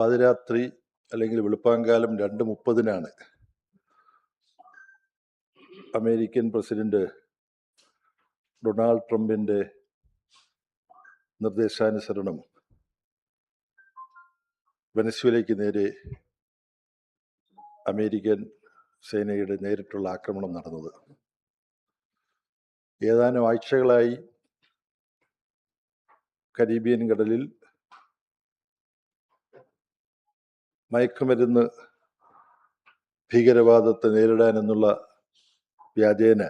പാതിരാത്രി അല്ലെങ്കിൽ വെളുപ്പാങ്കാലം രണ്ട് മുപ്പതിനാണ്. അമേരിക്കൻ പ്രസിഡന്റ് ഡൊണാൾഡ് ട്രംപിന്റെ നിർദ്ദേശാനുസരണം വെനസ്വേലയ്ക്ക് നേരെ അമേരിക്കൻ സേനയുടെ നേരിട്ടുള്ള ആക്രമണം നടന്നത്. ഏതാനും ആഴ്ചകളായി കരീബിയൻ കടലിൽ മയക്കുമരുന്ന് ഭീകരവാദത്തെ നേരിടാൻ എന്നുള്ള വ്യാജേന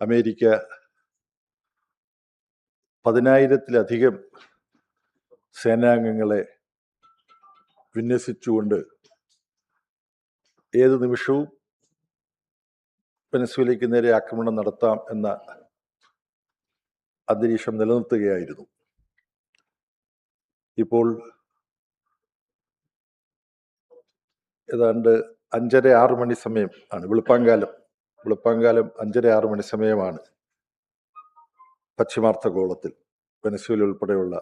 അമേരിക്ക പതിനായിരത്തിലധികം സേനാംഗങ്ങളെ വിന്യസിച്ചുകൊണ്ട് ഏത് നിമിഷവും വെനസ്വേലയ്ക്ക് നേരെ ആക്രമണം നടത്താം എന്ന അന്തരീക്ഷം നിലനിർത്തുകയായിരുന്നു. ഇപ്പോൾ ഏതാണ്ട് അഞ്ചര ആറ് മണി സമയം ആണ്. വെളുപ്പാങ്കാലം. വെളുപ്പാങ്കാലം അഞ്ചര ആറ് മണി സമയമാണ് പശ്ചിമാർത്ഥഗോളത്തിൽ വെനസ്വേല ഉൾപ്പെടെയുള്ള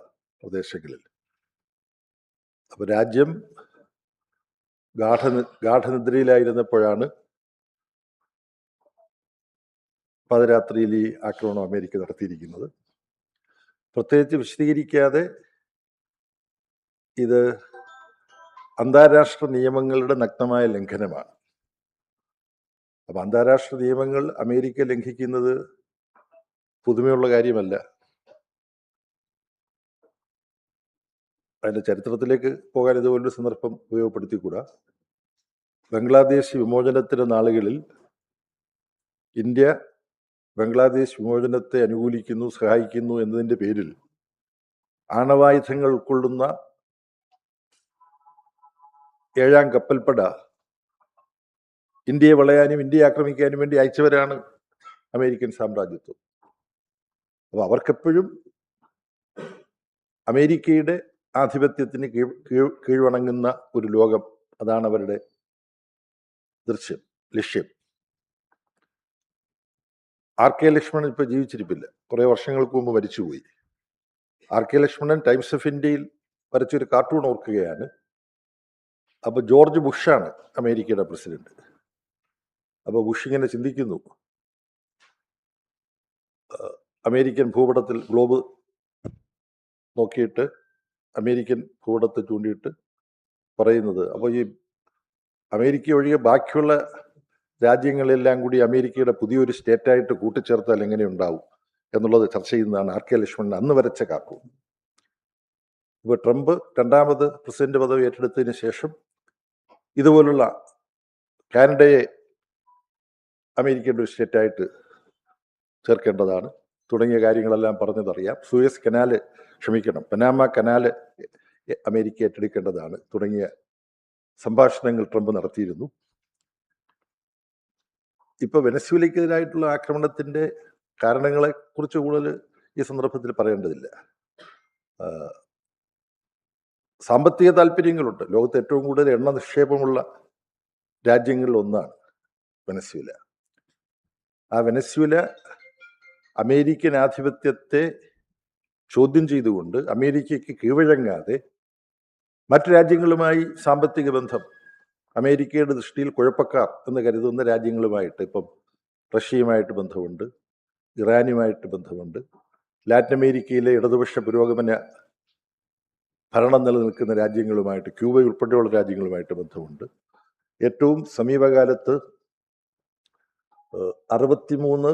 പ്രദേശങ്ങളിൽ. അപ്പൊ രാജ്യം ഗാഠ ഗാഠനിദ്രയിലായിരുന്നപ്പോഴാണ് പാതിരാത്രിയിൽ ഈ ആക്രമണം അമേരിക്ക നടത്തിയിരിക്കുന്നത്. പ്രത്യേകിച്ച് വിശദീകരിക്കാതെ ഇത് അന്താരാഷ്ട്ര നിയമങ്ങളുടെ നഗ്നമായ ലംഘനമാണ്. അപ്പൊ അന്താരാഷ്ട്ര നിയമങ്ങൾ അമേരിക്ക ലംഘിക്കുന്നത് പുതുമയുള്ള കാര്യമല്ല. അതിന്റെ ചരിത്രത്തിലേക്ക് പോകാൻ ഇതുപോലൊരു സന്ദർഭം ഉപയോഗപ്പെടുത്തിക്കൂടാ. ബംഗ്ലാദേശ് വിമോചനത്തിന്റെ നാളുകളിൽ ഇന്ത്യ ബംഗ്ലാദേശ് വിമോചനത്തെ അനുകൂലിക്കുന്നു സഹായിക്കുന്നു എന്നതിന്റെ പേരിൽ ആണവായുധങ്ങൾ ഉൾക്കൊള്ളുന്ന ഏഴാം കപ്പൽപ്പട ഇന്ത്യയെ വളയാനും ഇന്ത്യയെ ആക്രമിക്കാനും വേണ്ടി അയച്ചവരാണ് അമേരിക്കൻ സാമ്രാജ്യത്വം. അപ്പോൾ അവർക്കെപ്പോഴും അമേരിക്കയുടെ ആധിപത്യത്തിന് കീഴ് കീഴ് കീഴ്വണങ്ങുന്ന ഒരു ലോകം അതാണ് അവരുടെ ദൃശ്യം ലക്ഷ്യം. ആർ കെ ലക്ഷ്മണൻ ഇപ്പോൾ ജീവിച്ചിരിപ്പില്ല. കുറേ വർഷങ്ങൾക്ക് മുമ്പ് മരിച്ചുപോയി. R K Laxman times of ഇന്ത്യയിൽ വരച്ചൊരു കാർട്ടൂൺ ഓർക്കുകയാണ്. അപ്പൊ ജോർജ് ബുഷാണ് അമേരിക്കയുടെ പ്രസിഡന്റ്. അപ്പോൾ ബുഷ് ഇങ്ങനെ ചിന്തിക്കുന്നു. അമേരിക്കൻ ഭൂപടത്തിൽ ഗ്ലോബ് നോക്കിയിട്ട് അമേരിക്കൻ ഭൂപടത്തെ ചൂണ്ടിയിട്ട് പറയുന്നത്. അപ്പോൾ ഈ അമേരിക്ക ഒഴികെ ബാക്കിയുള്ള രാജ്യങ്ങളെല്ലാം കൂടി അമേരിക്കയുടെ പുതിയൊരു സ്റ്റേറ്റായിട്ട് കൂട്ടിച്ചേർത്താൽ എങ്ങനെ ഉണ്ടാവും എന്നുള്ളത് ചർച്ച ചെയ്യുന്നതാണ് ആർ കെ ലക്ഷ്മണൻ അന്ന് വരച്ച കാർട്ടൂൺ. ഇപ്പൊ ട്രംപ് രണ്ടാമത് പ്രസിഡന്റ് പദവി ഏറ്റെടുത്തതിന് ശേഷം ഇതുപോലുള്ള കാനഡയെ അമേരിക്കയുടെ ഒരു സ്റ്റേറ്റായിട്ട് ചേർക്കേണ്ടതാണ്. തുടങ്ങിയ കാര്യങ്ങളെല്ലാം പറഞ്ഞതറിയാം. സൂയസ് കനാല് ക്ഷമിക്കണം. പനാമ കനാല് അമേരിക്ക ഏറ്റെടുക്കേണ്ടതാണ്. തുടങ്ങിയ സംഭാഷണങ്ങൾ ട്രംപ് നടത്തിയിരുന്നു. ഇപ്പൊ വെനസ്വേലയ്ക്കെതിരായിട്ടുള്ള ആക്രമണത്തിന്റെ കാരണങ്ങളെ കുറിച്ച് കൂടുതൽ ഈ സന്ദർഭത്തിൽ പറയേണ്ടതില്ല. സാമ്പത്തിക താല്പര്യങ്ങളുണ്ട്. ലോകത്ത് ഏറ്റവും കൂടുതൽ എണ്ണ നിക്ഷേപമുള്ള രാജ്യങ്ങളിൽ ഒന്നാണ് വെനസ്വേല. ആ വെനസ്വേല അമേരിക്കൻ ആധിപത്യത്തെ ചോദ്യം ചെയ്തുകൊണ്ട് അമേരിക്കയ്ക്ക് കീഴഴങ്ങാതെ മറ്റ് രാജ്യങ്ങളുമായി സാമ്പത്തിക ബന്ധം അമേരിക്കയുടെ ദൃഷ്ടിയിൽ കുഴപ്പക്കാർ എന്ന് കരുതുന്ന രാജ്യങ്ങളുമായിട്ട് ഇപ്പം റഷ്യയുമായിട്ട് ബന്ധമുണ്ട് ഇറാനുമായിട്ട് ബന്ധമുണ്ട് ലാറ്റിൻ അമേരിക്കയിലെ ഇടതുപക്ഷ പുരോഗമന ഭരണം നിലനിൽക്കുന്ന രാജ്യങ്ങളുമായിട്ട് ക്യൂബ ഉൾപ്പെടെയുള്ള രാജ്യങ്ങളുമായിട്ട് ബന്ധമുണ്ട്. ഏറ്റവും സമീപകാലത്ത് അറുപത്തിമൂന്ന്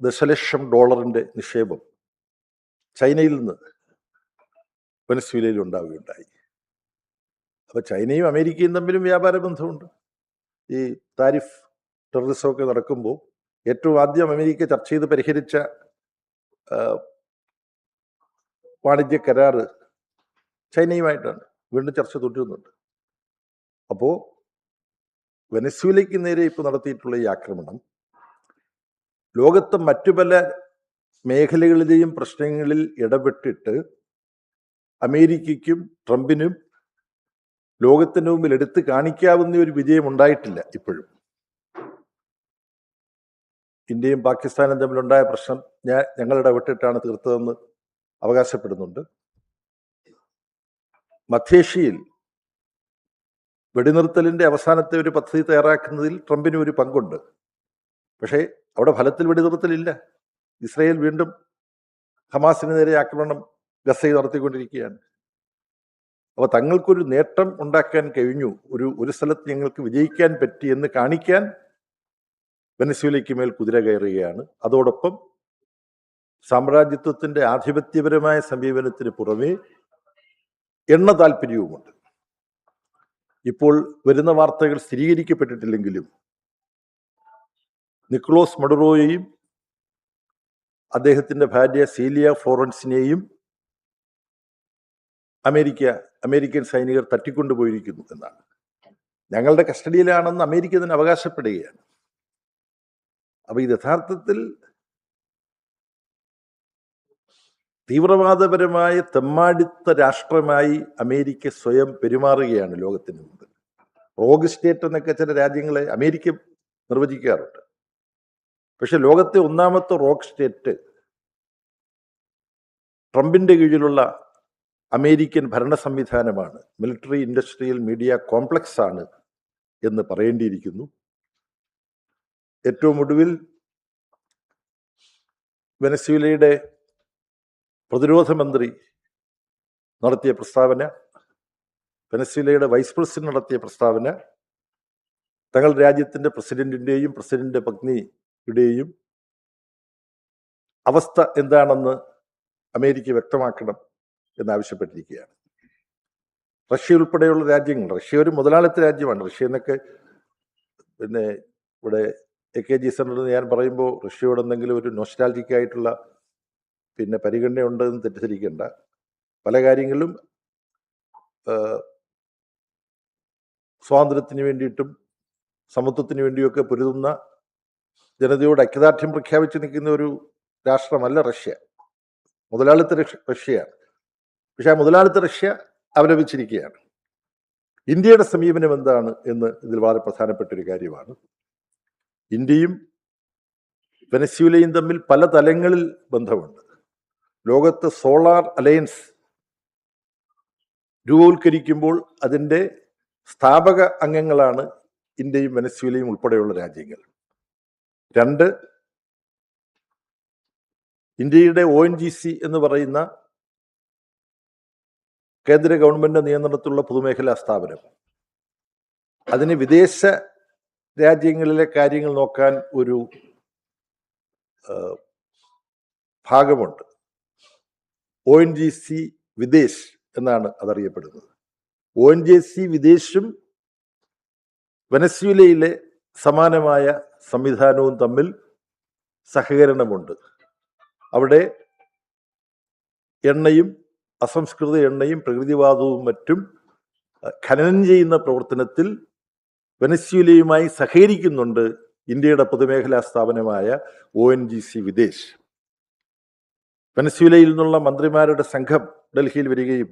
ദശലക്ഷം ഡോളറിന്റെ നിക്ഷേപം ചൈനയിൽ നിന്ന് വെനസ്വീലയിൽ ഉണ്ടാവുകയുണ്ടായി. അപ്പോൾ ചൈനയും അമേരിക്കയും തമ്മിലും വ്യാപാര ബന്ധമുണ്ട്. ഈ താരിഫ് ടെററിസം ഒക്കെ നടക്കുമ്പോൾ ഏറ്റവും ആദ്യം അമേരിക്ക ചർച്ച ചെയ്ത് പരിഹരിച്ച വാണിജ്യ കരാറ് ചൈനയുമായിട്ടാണ്. വീണ്ടും ചർച്ച തുടരുന്നുണ്ട്. അപ്പോൾ വെനസ്വേലയ്ക്ക് നേരെ ഇപ്പോൾ നടത്തിയിട്ടുള്ള ഈ ആക്രമണം ലോകത്തെ മറ്റു പല മേഖലകളിലെയും പ്രശ്നങ്ങളിൽ ഇടപെട്ടിട്ട് അമേരിക്കയ്ക്കും ട്രംപിനും ലോകത്തിന് മുമ്പിൽ എടുത്തു കാണിക്കാവുന്ന ഒരു വിജയം ഉണ്ടായിട്ടില്ല ഇപ്പോഴും. ഇന്ത്യയും പാകിസ്ഥാനും തമ്മിലുണ്ടായ പ്രശ്നം ഞാൻ ഞങ്ങൾ ഇടപെട്ടിട്ടാണ് തീർത്തതെന്ന് അവകാശപ്പെടുന്നുണ്ട്. മധ്യേഷ്യയിൽ വെടിനിർത്തലിന്റെ അവസാനത്തെ ഒരു പദ്ധതി തയ്യാറാക്കുന്നതിൽ ട്രംപിന് ഒരു പങ്കുണ്ട്. പക്ഷേ അവിടെ ഫലത്തിൽ വെടിനിർത്തലില്ല. ഇസ്രയേൽ വീണ്ടും ഹമാസിന് നേരെ ആക്രമണം ഗസയിൽ നടത്തിക്കൊണ്ടിരിക്കുകയാണ്. അപ്പോൾ തങ്ങൾക്കൊരു നേട്ടം ഉണ്ടാക്കാൻ കഴിഞ്ഞു. ഒരു ഒരു സ്ഥലത്ത് ഞങ്ങൾക്ക് വിജയിക്കാൻ പറ്റി എന്ന് കാണിക്കാൻ വെനസ്വേലയ്ക്ക് മേൽ കുതിര കയറുകയാണ്. അതോടൊപ്പം സാമ്രാജ്യത്വത്തിന്റെ ആധിപത്യപരമായ സമീപനത്തിന് പുറമേ എണ്ണ താല്പര്യവുമുണ്ട്. ഇപ്പോൾ വരുന്ന വാർത്തകൾ സ്ഥിരീകരിക്കപ്പെട്ടിട്ടില്ലെങ്കിലും നിക്കോളോസ് മഡുറോയെയും അദ്ദേഹത്തിന്റെ ഭാര്യ സീലിയ ഫ്ലോറൻസിനെയും അമേരിക്ക അമേരിക്കൻ സൈനികർ തട്ടിക്കൊണ്ടുപോയിരിക്കുന്നു എന്നാണ്. ഞങ്ങളുടെ കസ്റ്റഡിയിലാണെന്ന് അമേരിക്ക തന്നെ അവകാശപ്പെടുകയാണ്. അപ്പൊ ഇത് യഥാർത്ഥത്തിൽ തീവ്രവാദപരമായ തെമ്മാടിത്ത രാഷ്ട്രമായി അമേരിക്ക സ്വയം പെരുമാറുകയാണ് ലോകത്തിന് മുമ്പിൽ. റോഗ് സ്റ്റേറ്റ് എന്നൊക്കെ ചില രാജ്യങ്ങളെ അമേരിക്ക നിർവചിക്കാറുണ്ട്. പക്ഷെ ലോകത്തെ ഒന്നാമത്തെ റോക്ക് സ്റ്റേറ്റ് ട്രംപിന്റെ കീഴിലുള്ള അമേരിക്കൻ ഭരണ സംവിധാനമാണ്. മിലിറ്ററി ഇൻഡസ്ട്രിയൽ മീഡിയ കോംപ്ലക്സ് ആണ് എന്ന് പറയേണ്ടിയിരിക്കുന്നു. ഏറ്റവും ഒടുവിൽ വെനസ്വേലയുടെ പ്രതിരോധ മന്ത്രി നടത്തിയ പ്രസ്താവന വെനസ്വേലയുടെ വൈസ് പ്രസിഡന്റ് നടത്തിയ പ്രസ്താവന തങ്ങൾ രാജ്യത്തിന്റെ പ്രസിഡന്റിന്റെയും പ്രസിഡന്റ് പത്നിയുടെയും അവസ്ഥ എന്താണെന്ന് അമേരിക്ക വ്യക്തമാക്കണം എന്നാവശ്യപ്പെട്ടിരിക്കുകയാണ്. റഷ്യ ഉൾപ്പെടെയുള്ള രാജ്യങ്ങൾ റഷ്യ ഒരു മുതലാളിത്ത രാജ്യമാണ്. റഷ്യ എന്നൊക്കെ പിന്നെ ഇവിടെ എ കെ ജി സെന്ററിൽ ഞാൻ പറയുമ്പോൾ റഷ്യയോട് എന്തെങ്കിലും ഒരു നൊസ്റ്റാലജിക് ആയിട്ടുള്ള പിന്നെ പരിഗണനയുണ്ടെന്ന് തെറ്റിദ്ധരിക്കേണ്ട. പല കാര്യങ്ങളിലും സ്വാതന്ത്ര്യത്തിന് വേണ്ടിയിട്ടും സമത്വത്തിന് വേണ്ടിയൊക്കെ പൊരുതുന്ന ജനതയോട് ഐക്യദാർഢ്യം പ്രഖ്യാപിച്ച് നിൽക്കുന്ന ഒരു രാഷ്ട്രമല്ല റഷ്യ. മുതലാളിത്ത റഷ്യ- റഷ്യയാണ്. പക്ഷെ ആ മുതലാളിത്ത റഷ്യ അവലപിച്ചിരിക്കുകയാണ് ഇന്ത്യയുടെ സമീപനം എന്താണ് എന്ന് ഇതിൽ വളരെ പ്രധാനപ്പെട്ട ഒരു കാര്യമാണ്. ഇന്ത്യയും വെനസ്യൂലയും തമ്മിൽ പല തലങ്ങളിൽ ബന്ധമുണ്ട്. ലോകത്ത് സോളാർ അലയൻസ് രൂപവൽക്കരിക്കുമ്പോൾ അതിന്റെ സ്ഥാപക അംഗങ്ങളാണ് ഇന്ത്യയും വെനസ്വേലയും ഉൾപ്പെടെയുള്ള രാജ്യങ്ങൾ. രണ്ട് ഇന്ത്യയുടെ ഒ എൻ ജി സി എന്ന് പറയുന്ന കേന്ദ്ര ഗവൺമെന്റ് നിയന്ത്രണത്തിലുള്ള പൊതുമേഖലാ സ്ഥാപനം. അതിന് വിദേശ രാജ്യങ്ങളിലെ കാര്യങ്ങൾ നോക്കാൻ ഒരു ഭാഗമുണ്ട്. O N G C Videsh എന്നാണ് അതറിയപ്പെടുന്നത്. ഒ എൻ ജി സി വിദേശും വെനസ്വേലയിലെ സമാനമായ സംവിധാനവും തമ്മിൽ സഹകരണമുണ്ട്. അവിടെ എണ്ണയും അസംസ്കൃത എണ്ണയും പ്രകൃതിവാദവും മറ്റും ഖനനം ചെയ്യുന്ന പ്രവർത്തനത്തിൽ വെനസ്വേലയുമായി സഹകരിക്കുന്നുണ്ട് ഇന്ത്യയുടെ പൊതുമേഖലാ സ്ഥാപനമായ O N G C Videsh. വെനസ്വേലയിൽ നിന്നുള്ള മന്ത്രിമാരുടെ സംഘം ഡൽഹിയിൽ വരികയും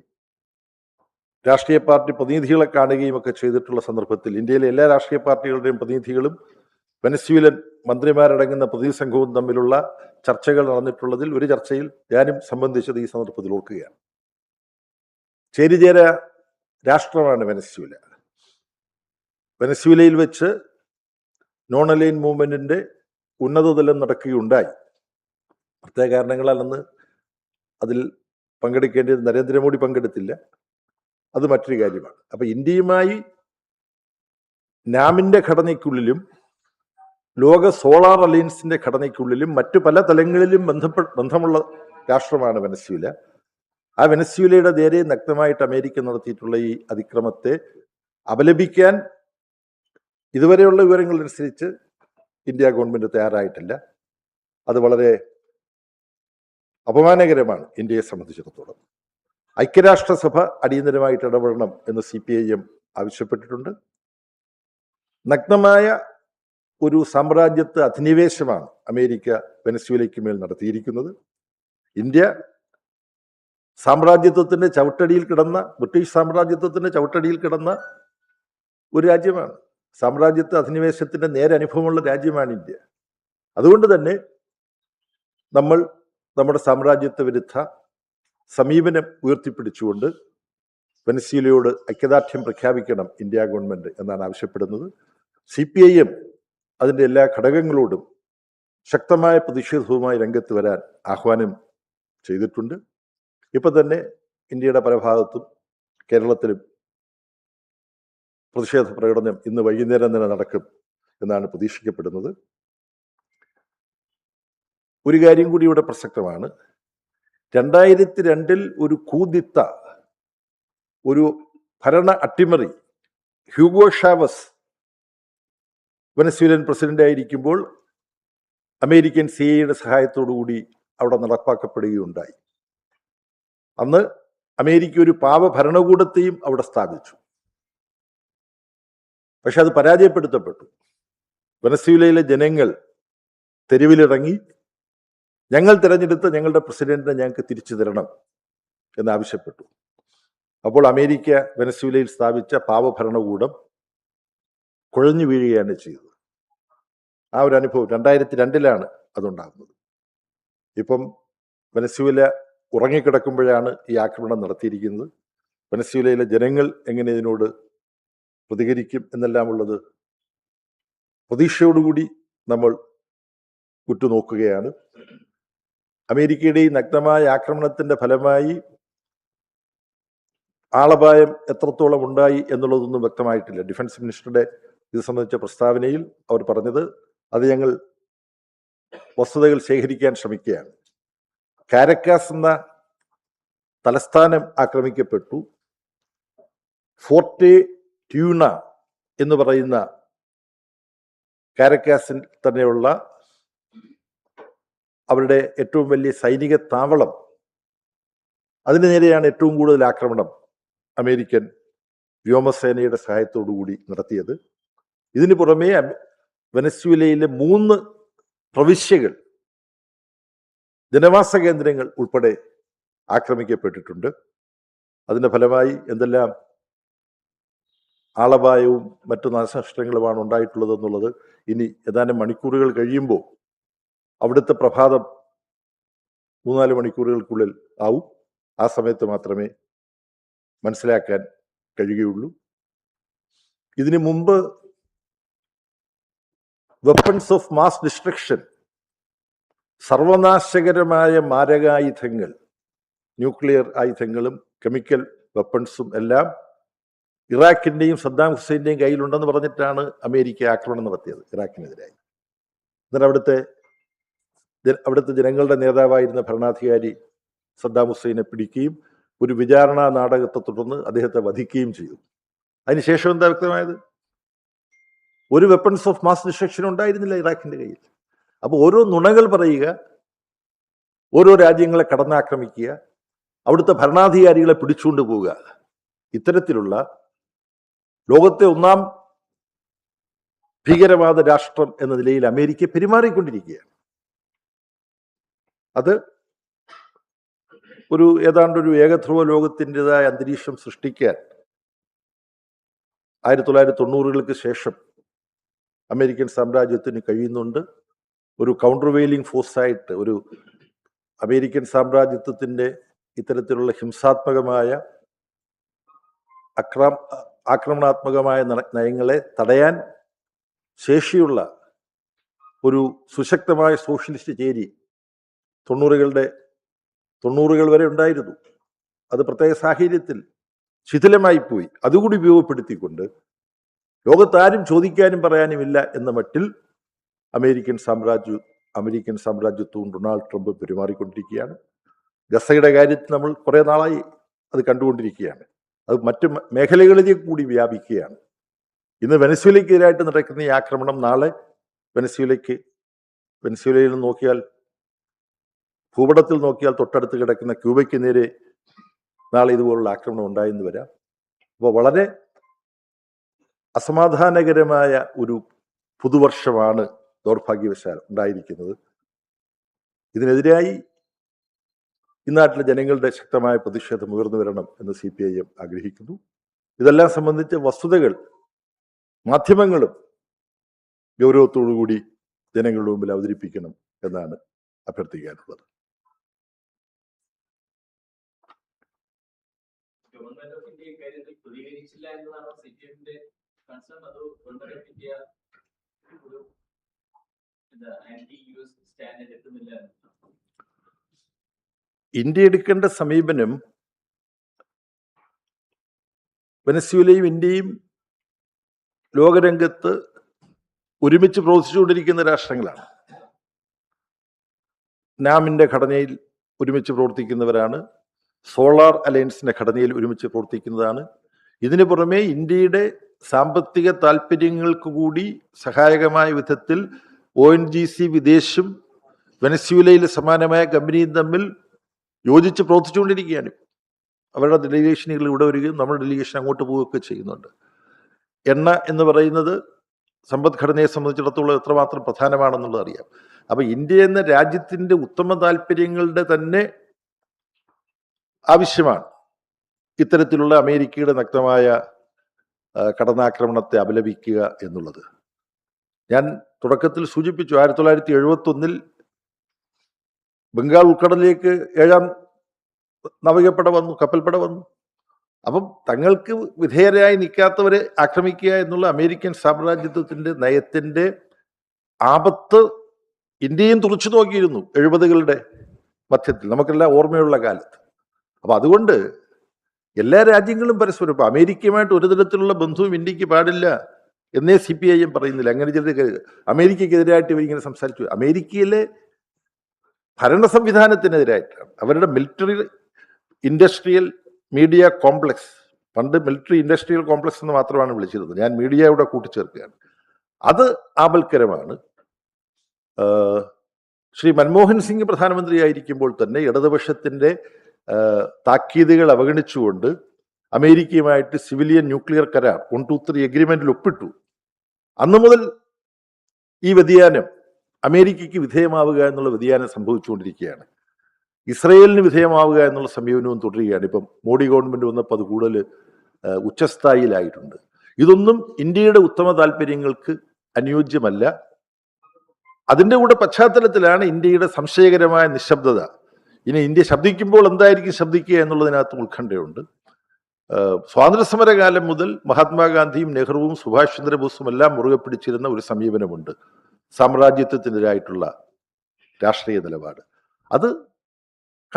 രാഷ്ട്രീയ പാർട്ടി പ്രതിനിധികളെ കാണുകയും ഒക്കെ ചെയ്തിട്ടുള്ള സന്ദർഭത്തിൽ ഇന്ത്യയിലെ എല്ലാ രാഷ്ട്രീയ പാർട്ടികളുടെയും പ്രതിനിധികളും വെനസ്വേലൻ മന്ത്രിമാരടങ്ങുന്ന പ്രതിനിധി സംഘവും തമ്മിലുള്ള ചർച്ചകൾ നടന്നിട്ടുള്ളതിൽ ഒരു ചർച്ചയിൽ ഞാനും സംബന്ധിച്ചത് ഈ സന്ദർഭത്തിൽ ഓർക്കുകയാണ്. ചേരിചേര രാഷ്ട്രമാണ് വെനസ്വേല. വെനസ്വേലയിൽ വെച്ച് നോൺ അലൈൻ മൂവ്മെന്റിന്റെ ഉന്നതതലം നടക്കുകയുണ്ടായി. പ്രത്യേക കാരണങ്ങളാൽ അന്ന് അതിൽ പങ്കെടുക്കേണ്ടത് നരേന്ദ്രമോദി പങ്കെടുത്തില്ല. അത് മറ്റൊരു കാര്യമാണ്. അപ്പം ഇന്ത്യയുമായി നാമിന്റെ ഘടനയ്ക്കുള്ളിലും ലോക സോളാർ അലയൻസിന്റെ ഘടനയ്ക്കുള്ളിലും മറ്റു പല തലങ്ങളിലും ബന്ധപ്പെ ബന്ധമുള്ള രാഷ്ട്രമാണ് വെനസ്വേല. ആ വെനസ്വേലയുടെ നേരെ നഗ്നമായിട്ട് അമേരിക്ക നടത്തിയിട്ടുള്ള ഈ അതിക്രമത്തെ അപലപിക്കാൻ ഇതുവരെയുള്ള വിവരങ്ങൾ അനുസരിച്ച് ഇന്ത്യ ഗവൺമെന്റ് തയ്യാറായിട്ടില്ല. അത് വളരെ അപമാനകരമാണ് ഇന്ത്യയെ സംബന്ധിച്ചിടത്തോളം. ഐക്യരാഷ്ട്രസഭ അടിയന്തരമായിട്ട് ഇടപെടണം എന്ന് സി പി ഐ എം ആവശ്യപ്പെട്ടിട്ടുണ്ട്. നഗ്നമായ ഒരു സാമ്രാജ്യത്വ അധിനിവേശമാണ് അമേരിക്ക വെനസ്വേലയ്ക്ക് മേൽ നടത്തിയിരിക്കുന്നത്. ഇന്ത്യ സാമ്രാജ്യത്വത്തിന്റെ ചവിട്ടടിയിൽ കിടന്ന ബ്രിട്ടീഷ് സാമ്രാജ്യത്വത്തിന്റെ ചവിട്ടടിയിൽ കിടന്ന ഒരു രാജ്യമാണ്. സാമ്രാജ്യത്വ അധിനിവേശത്തിന്റെ നേരെ അനുഭവമുള്ള രാജ്യമാണ് ഇന്ത്യ. അതുകൊണ്ട് തന്നെ നമ്മൾ നമ്മുടെ സാമ്രാജ്യത്വ വിരുദ്ധ സമീപനം ഉയർത്തിപ്പിടിച്ചുകൊണ്ട് വെനസീലയോട് ഐക്യദാർഢ്യം പ്രഖ്യാപിക്കണം ഇന്ത്യ ഗവൺമെന്റ് എന്നാണ് ആവശ്യപ്പെടുന്നത്. സി പി ഐ എം അതിന്റെ എല്ലാ ഘടകങ്ങളോടും ശക്തമായ പ്രതിഷേധവുമായി രംഗത്ത് വരാൻ ആഹ്വാനം ചെയ്തിട്ടുണ്ട്. ഇപ്പൊ തന്നെ ഇന്ത്യയുടെ പല ഭാഗത്തും കേരളത്തിലും പ്രതിഷേധ പ്രകടനം ഇന്ന് വൈകുന്നേരം തന്നെ നടക്കും എന്നാണ് പ്രതീക്ഷിക്കപ്പെടുന്നത്. ഒരു കാര്യം കൂടി ഇവിടെ പ്രസക്തമാണ്. രണ്ടായിരത്തി രണ്ടിൽ ഒരു കൂതിത്ത ഒരു ഭരണ അട്ടിമറി ഹ്യൂഗോ ഷാവസ് വെനസ്വേലിയൻ പ്രസിഡന്റ് ആയിരിക്കുമ്പോൾ അമേരിക്കൻ സി ഐയുടെ സഹായത്തോടുകൂടി അവിടെ നടപ്പാക്കപ്പെടുകയുണ്ടായി. അന്ന് അമേരിക്ക ഒരു പാവ ഭരണകൂടത്തെയും അവിടെ സ്ഥാപിച്ചു. പക്ഷെ അത് പരാജയപ്പെടുത്തപ്പെട്ടു. വെനസ്വേലയിലെ ജനങ്ങൾ തെരുവിലിറങ്ങി ഞങ്ങൾ തിരഞ്ഞെടുത്ത ഞങ്ങളുടെ പ്രസിഡന്റിനെ ഞങ്ങൾക്ക് തിരിച്ചു തരണം എന്നാവശ്യപ്പെട്ടു അപ്പോൾ അമേരിക്ക വെനസ്വേലയിൽ സ്ഥാപിച്ച പാവഭരണകൂടം കുഴഞ്ഞു വീഴുകയാണ് ചെയ്തത്. ആ ഒരു അനുഭവം രണ്ടായിരത്തി രണ്ടിലാണ് അതുണ്ടാകുന്നത്. ഇപ്പം വെനസ്വേല ഉറങ്ങിക്കിടക്കുമ്പോഴാണ് ഈ ആക്രമണം നടത്തിയിരിക്കുന്നത്. വെനസ്വേലയിലെ ജനങ്ങൾ എങ്ങനെ ഇതിനോട് പ്രതികരിക്കും എന്നെല്ലാം ഉള്ളത് പ്രതീക്ഷയോടുകൂടി നമ്മൾ ഉറ്റുനോക്കുകയാണ്. അമേരിക്കയുടെ ഈ നഗ്നമായ ആക്രമണത്തിന്റെ ഫലമായി ആളപായം എത്രത്തോളം ഉണ്ടായി എന്നുള്ളതൊന്നും വ്യക്തമായിട്ടില്ല. ഡിഫൻസ് മിനിസ്റ്ററുടെ ഇത് സംബന്ധിച്ച പ്രസ്താവനയിൽ അവർ പറഞ്ഞത് അത് ഞങ്ങൾ വസ്തുതകൾ ശേഖരിക്കാൻ ശ്രമിക്കുകയാണ്. കാരക്കാസ് എന്ന തലസ്ഥാനം ആക്രമിക്കപ്പെട്ടു. ഫോർട്ടെ ട്യൂണ എന്ന് പറയുന്ന കാരക്കാസിൽ തന്നെയുള്ള അവരുടെ ഏറ്റവും വലിയ സൈനിക താവളം. അതിനു നേരെയാണ് ഏറ്റവും കൂടുതൽ ആക്രമണം അമേരിക്കൻ വ്യോമസേനയുടെ സഹായത്തോടുകൂടി നടത്തിയത്. ഇതിനു പുറമേ വെനസ്വേലയിലെ മൂന്ന് പ്രവിശ്യകൾ ജനവാസ കേന്ദ്രങ്ങൾ ഉൾപ്പെടെ ആക്രമിക്കപ്പെട്ടിട്ടുണ്ട്. അതിന്റെ ഫലമായി എന്തെല്ലാം ആളപായവും മറ്റു നാശനഷ്ടങ്ങളുമാണ് ഉണ്ടായിട്ടുള്ളത് എന്നുള്ളത് ഇനി ഏതാനും മണിക്കൂറുകൾ കഴിയുമ്പോൾ അവിടുത്തെ പ്രഭാതം മൂന്നാൽ മണിക്കൂറുകൾക്കുള്ളിൽ ആവും. ആ സമയത്ത് മാത്രമേ മനസ്സിലാക്കാൻ കഴിയുകയുള്ളൂ. ഇതിനു മുമ്പ് വെപ്പൺസ് ഓഫ് മാസ് ഡിസ്ട്രക്ഷൻ സർവനാശകരമായ മാരകായുധങ്ങൾ ന്യൂക്ലിയർ ആയുധങ്ങളും കെമിക്കൽ വെപ്പൺസും എല്ലാം ഇറാഖിന്റെയും സദ്ദാം ഹുസൈന്റെയും കയ്യിലുണ്ടെന്ന് പറഞ്ഞിട്ടാണ് അമേരിക്ക ആക്രമണം നടത്തിയത് ഇറാഖിനെതിരായി. എന്നിട്ട് അവിടുത്തെ അവിടുത്തെ ജനങ്ങളുടെ നേതാവായിരുന്ന ഭരണാധികാരി സദ്ദാം ഹുസൈനെ പിടിക്കുകയും ഒരു വിചാരണാ നാടകത്തെ തുടർന്ന് അദ്ദേഹത്തെ വധിക്കുകയും ചെയ്തു. അതിനുശേഷം എന്താ വ്യക്തമായത്? ഒരു വെപ്പൺസ് ഓഫ് മാസ് ഡിസ്ട്രക്ഷൻ ഉണ്ടായിരുന്നില്ല ഇറാഖിന്റെ കയ്യിൽ. അപ്പോൾ ഓരോ നുണകൾ പറയുക ഓരോ രാജ്യങ്ങളെ കടന്നാക്രമിക്കുക അവിടുത്തെ ഭരണാധികാരികളെ പിടിച്ചുകൊണ്ട് പോവുക. ഇത്തരത്തിലുള്ള ലോകത്തെ ഒന്നാം ഭീകരവാദ രാഷ്ട്രം എന്ന നിലയിൽ അമേരിക്ക പെരുമാറിക്കൊണ്ടിരിക്കുകയാണ്. അത് ഒരു ഏതാണ്ട് ഒരു ഏകധ്രുവ ലോകത്തിന്റെതായ അന്തരീക്ഷം സൃഷ്ടിക്കാൻ ആയിരത്തി തൊള്ളായിരത്തി തൊണ്ണൂറുകൾക്ക് ശേഷം അമേരിക്കൻ സാമ്രാജ്യത്തിന് കഴിയുന്നുണ്ട്. ഒരു കൗണ്ടർ വെയിലിംഗ് ഫോഴ്സായിട്ട് ഒരു അമേരിക്കൻ സാമ്രാജ്യത്വത്തിന്റെ ഇത്തരത്തിലുള്ള ഹിംസാത്മകമായ അക്രാം ആക്രമണാത്മകമായ നയങ്ങളെ തടയാൻ ശേഷിയുള്ള ഒരു സുശക്തമായ സോഷ്യലിസ്റ്റ് ചേരി തൊണ്ണൂറുകളുടെ തൊണ്ണൂറുകൾ വരെ ഉണ്ടായിരുന്നു. അത് പ്രത്യേക സാഹചര്യത്തിൽ ശിഥിലമായി പോയി. അതുകൂടി ഉപയോഗപ്പെടുത്തിക്കൊണ്ട് ലോകത്താരും ചോദിക്കാനും പറയാനുമില്ല എന്ന മട്ടിൽ അമേരിക്കൻ സാമ്രാജ്യ അമേരിക്കൻ സാമ്രാജ്യത്വവും ഡൊണാൾഡ് ട്രംപ് പെരുമാറിക്കൊണ്ടിരിക്കുകയാണ്. ഗസയുടെ കാര്യത്തിൽ നമ്മൾ കുറെ നാളായി അത് കണ്ടുകൊണ്ടിരിക്കുകയാണ്. അത് മറ്റ് മേഖലകളിലേക്ക് കൂടി വ്യാപിക്കുകയാണ്. ഇന്ന് വെനസ്വേലയ്ക്കെതിരായിട്ട് നടക്കുന്ന ഈ ആക്രമണം നാളെ വെനസ്വേലയ്ക്ക് വെനസ്വേലയിൽ നോക്കിയാൽ ഭൂപടത്തിൽ നോക്കിയാൽ തൊട്ടടുത്ത് കിടക്കുന്ന ക്യൂബയ്ക്ക് നേരെ നാളെ ഇതുപോലുള്ള ആക്രമണം ഉണ്ടായെന്ന് വരാം. അപ്പോൾ വളരെ അസമാധാനകരമായ ഒരു പുതുവർഷമാണ് ദൗർഭാഗ്യവശാൽ ഉണ്ടായിരിക്കുന്നത്. ഇതിനെതിരായി നാട്ടിലെ ജനങ്ങളുടെ ശക്തമായ പ്രതിഷേധം ഉയർന്നു വരണം എന്ന് സി പി ഐ എം ആഗ്രഹിക്കുന്നു. ഇതെല്ലാം സംബന്ധിച്ച വസ്തുതകൾ മാധ്യമങ്ങളും ഗൗരവത്തോടുകൂടി ജനങ്ങളുടെ മുമ്പിൽ അവതരിപ്പിക്കണം എന്നാണ് അഭ്യർത്ഥിക്കാനുള്ളത് ഗവൺമെന്റ് ഓഫ് ഇന്ത്യയും ധ്രുവീകരിച്ചില്ല എന്നതാണ് സി പി എമ്മിന്റെ കൺസേൺ അത് വെറുതെ ഇന്ത്യ ഒരു എന്താ ആന്റി യു എസ് സ്റ്റാൻഡ് എടുക്കുന്നില്ല ഇന്ത്യ എടുക്കേണ്ട സമീപനം വെനസ്യൂലയും ഇന്ത്യയും ലോകരംഗത്ത് ഒരുമിച്ച് പ്രവർത്തിച്ചുകൊണ്ടിരിക്കുന്ന രാഷ്ട്രങ്ങളാണ്. നാമിന്റെ ഘടനയിൽ ഒരുമിച്ച് പ്രവർത്തിക്കുന്നവരാണ്. സോളാർ അലയൻസിന്റെ ഘടനയിൽ ഒരുമിച്ച് പ്രവർത്തിക്കുന്നതാണ്. ഇതിനു പുറമെ ഇന്ത്യയുടെ സാമ്പത്തിക താല്പര്യങ്ങൾക്ക് കൂടി സഹായകമായ വിധത്തിൽ ഒ എൻ ജി സി വിദേശും വെനസ്യൂലയിലെ സമാനമായ കമ്പനിയും തമ്മിൽ യോജിച്ച് പ്രവർത്തിച്ചുകൊണ്ടിരിക്കുകയാണ്. അവരുടെ ഡെലിഗേഷനുകൾ ഇവിടെ വരികയും നമ്മുടെ ഡെലിഗേഷൻ അങ്ങോട്ട് പോവുകയൊക്കെ ചെയ്യുന്നുണ്ട്. എണ്ണ എന്ന് പറയുന്നത് സമ്പദ്ഘടനയെ സംബന്ധിച്ചിടത്തോളം എത്രമാത്രം പ്രധാനമാണെന്നുള്ളത് അറിയാം. അപ്പൊ ഇന്ത്യ എന്ന രാജ്യത്തിന്റെ ഉത്തമ താല്പര്യങ്ങളുടെ തന്നെ ആവശ്യമാണ്. ഇത്തരത്തിലുള്ള അമേരിക്കയുടെ നഗ്നമായ കടന്നാക്രമണത്തെ അപലപിക്കുക എന്നുള്ളത്. ഞാൻ തുടക്കത്തിൽ സൂചിപ്പിച്ചു ആയിരത്തി തൊള്ളായിരത്തി എഴുപത്തി ഒന്നിൽ ബംഗാൾ ഉൾക്കടലിലേക്ക് ഏഴാം നാവികപ്പട വന്നു കപ്പൽപ്പട വന്നു. അപ്പം തങ്ങൾക്ക് വിധേയരായി നിൽക്കാത്തവരെ ആക്രമിക്കുക എന്നുള്ള അമേരിക്കൻ സാമ്രാജ്യത്വത്തിന്റെ നയത്തിന്റെ ആപത്ത് ഇന്ത്യയും തുറച്ചു നോക്കിയിരുന്നു എഴുപതുകളുടെ മധ്യത്തിൽ. നമുക്കെല്ലാം ഓർമ്മയുള്ള കാലത്ത്. അപ്പം അതുകൊണ്ട് എല്ലാ രാജ്യങ്ങളും പരസ്പരം ഇപ്പം അമേരിക്കയുമായിട്ട് ഒരു തരത്തിലുള്ള ബന്ധവും ഇന്ത്യയ്ക്ക് പാടില്ല എന്നേ സി പി ഐ എം പറയുന്നില്ല. അങ്ങനെ ചില അമേരിക്കക്കെതിരായിട്ട് ഇവരിങ്ങനെ സംസാരിച്ചു. അമേരിക്കയിലെ ഭരണ സംവിധാനത്തിനെതിരായിട്ടാണ് അവരുടെ മിലിറ്ററി ഇൻഡസ്ട്രിയൽ മീഡിയ കോംപ്ലക്സ് പണ്ട് മിലിറ്ററി ഇൻഡസ്ട്രിയൽ കോംപ്ലക്സ് എന്ന് മാത്രമാണ് വിളിച്ചിരുന്നത്. ഞാൻ മീഡിയയുടെ കൂട്ടിച്ചേർക്കുകയാണ്. അത് ആപൽക്കരമാണ്. ശ്രീ മൻമോഹൻ സിംഗ് പ്രധാനമന്ത്രിയായിരിക്കുമ്പോൾ തന്നെ ഇടതുപക്ഷത്തിന്റെ ആഹ് താക്കീതുകൾ അവഗണിച്ചുകൊണ്ട് അമേരിക്കയുമായിട്ട് സിവിലിയൻ ന്യൂക്ലിയർ കരാർ വൺ ടു ത്രീ എഗ്രിമെന്റിൽ ഒപ്പിട്ടു. അന്നു മുതൽ ഈ വ്യതിയാനം അമേരിക്കയ്ക്ക് വിധേയമാവുക എന്നുള്ള വ്യതിയാനം സംഭവിച്ചുകൊണ്ടിരിക്കുകയാണ്. ഇസ്രയേലിന് വിധേയമാവുക എന്നുള്ള സമീപനവും തുടരുകയാണ്. ഇപ്പം മോഡി ഗവൺമെന്റ് വന്നപ്പോൾ അത് കൂടുതൽ ഉച്ചസ്ഥായിലായിട്ടുണ്ട്. ഇതൊന്നും ഇന്ത്യയുടെ ഉത്തമ താല്പര്യങ്ങൾക്ക് അനുയോജ്യമല്ല. അതിന്റെ കൂടെ പശ്ചാത്തലത്തിലാണ് ഇന്ത്യയുടെ സംശയകരമായ നിശബ്ദത. ഇനി ഇന്ത്യ ശബ്ദിക്കുമ്പോൾ എന്തായിരിക്കും ശബ്ദിക്കുക എന്നുള്ളതിനകത്ത് ഉത്കണ്ഠയുണ്ട്. സ്വാതന്ത്ര്യസമരകാലം സ്വാതന്ത്ര്യസമര മുതൽ മഹാത്മാഗാന്ധിയും നെഹ്റുവും സുഭാഷ് ചന്ദ്രബോസും എല്ലാം മുറുകെ പിടിച്ചിരുന്ന ഒരു സമീപനമുണ്ട്. സാമ്രാജ്യത്വത്തിനെതിരായിട്ടുള്ള രാഷ്ട്രീയ നിലപാട്. അത്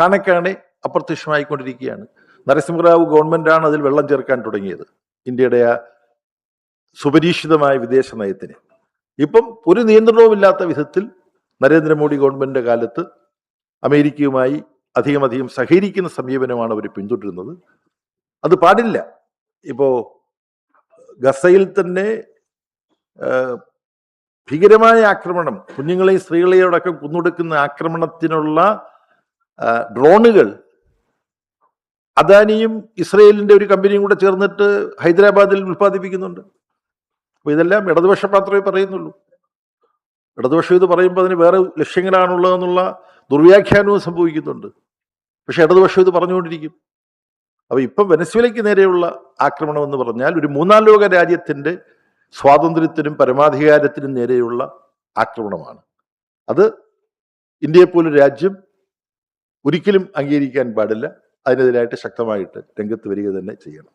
കാണെ കാണെ അപ്രത്യക്ഷമായിക്കൊണ്ടിരിക്കുകയാണ്. നരസിംഹറാവു ഗവൺമെന്റാണ് അതിൽ വെള്ളം ചേർക്കാൻ തുടങ്ങിയത്. ഇന്ത്യയുടെ ആ സുപരീക്ഷിതമായ വിദേശ നയത്തിന് ഇപ്പം ഒരു നിയന്ത്രണവുമില്ലാത്ത വിധത്തിൽ നരേന്ദ്രമോദി ഗവൺമെന്റിന്റെ കാലത്ത് അമേരിക്കയുമായി അധികം അധികം സഹകരിക്കുന്ന സമീപനമാണ് അവർ പിന്തുടരുന്നത്. അത് പാടില്ല. ഇപ്പോ ഗസയിൽ തന്നെ ഭീകരമായ ആക്രമണം കുഞ്ഞുങ്ങളെയും സ്ത്രീകളെയും അടക്കം കുന്നൊടുക്കുന്ന ആക്രമണത്തിനുള്ള ഡ്രോണുകൾ അദാനിയും ഇസ്രയേലിന്റെ ഒരു കമ്പനിയും കൂടെ ചേർന്നിട്ട് ഹൈദരാബാദിൽ ഉൽപ്പാദിപ്പിക്കുന്നുണ്ട്. അപ്പോൾ ഇതെല്ലാം ഇടതുപക്ഷം മാത്രമേ പറയുന്നുള്ളൂ. ഇടതുപക്ഷം ഇത് പറയുമ്പോൾ അതിന് വേറെ ലക്ഷ്യങ്ങളാണുള്ളതെന്നുള്ള ദുർവ്യാഖ്യാനവും സംഭവിക്കുന്നുണ്ട്. പക്ഷെ ഇടതുപക്ഷം ഇത് പറഞ്ഞുകൊണ്ടിരിക്കും. അപ്പൊ ഇപ്പം വെനസ്വേലയ്ക്ക് നേരെയുള്ള ആക്രമണം എന്ന് പറഞ്ഞാൽ ഒരു മൂന്നാം ലോക രാജ്യത്തിന്റെ സ്വാതന്ത്ര്യത്തിനും പരമാധികാരത്തിനും നേരെയുള്ള ആക്രമണമാണ്. അത് ഇന്ത്യയെപ്പോലൊരു രാജ്യം ഒരിക്കലും അംഗീകരിക്കാൻ പാടില്ല. അതിനെതിരായിട്ട് ശക്തമായിട്ട് രംഗത്ത് വരിക തന്നെ ചെയ്യണം.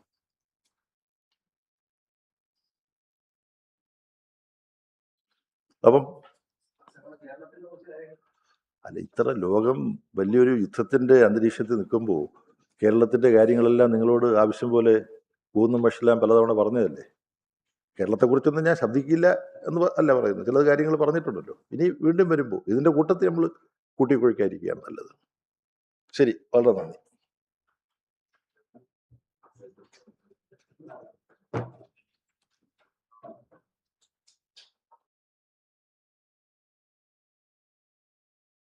അപ്പം അല്ല ഇത്ര ലോകം വലിയൊരു യുദ്ധത്തിന്റെ അന്തരീക്ഷത്തിൽ നിൽക്കുമ്പോൾ കേരളത്തിന്റെ കാര്യങ്ങളെല്ലാം നിങ്ങളോട് ആവശ്യം പോലെ പോകുന്ന വഷെല്ലാം പലതവണ പറഞ്ഞതല്ലേ? കേരളത്തെക്കുറിച്ചൊന്നും ഞാൻ ശബ്ദിക്കില്ല എന്ന് അല്ല പറയുന്നത്. ചില കാര്യങ്ങൾ പറഞ്ഞിട്ടുണ്ടല്ലോ. ഇനി വീണ്ടും വരുമ്പോൾ ഇതിന്റെ കൂട്ടത്തിൽ നമ്മൾ കൂട്ടിക്കൊഴിക്കാതിരിക്കുകയാണ് നല്ലത്. ശരി. വളരെ നന്ദി.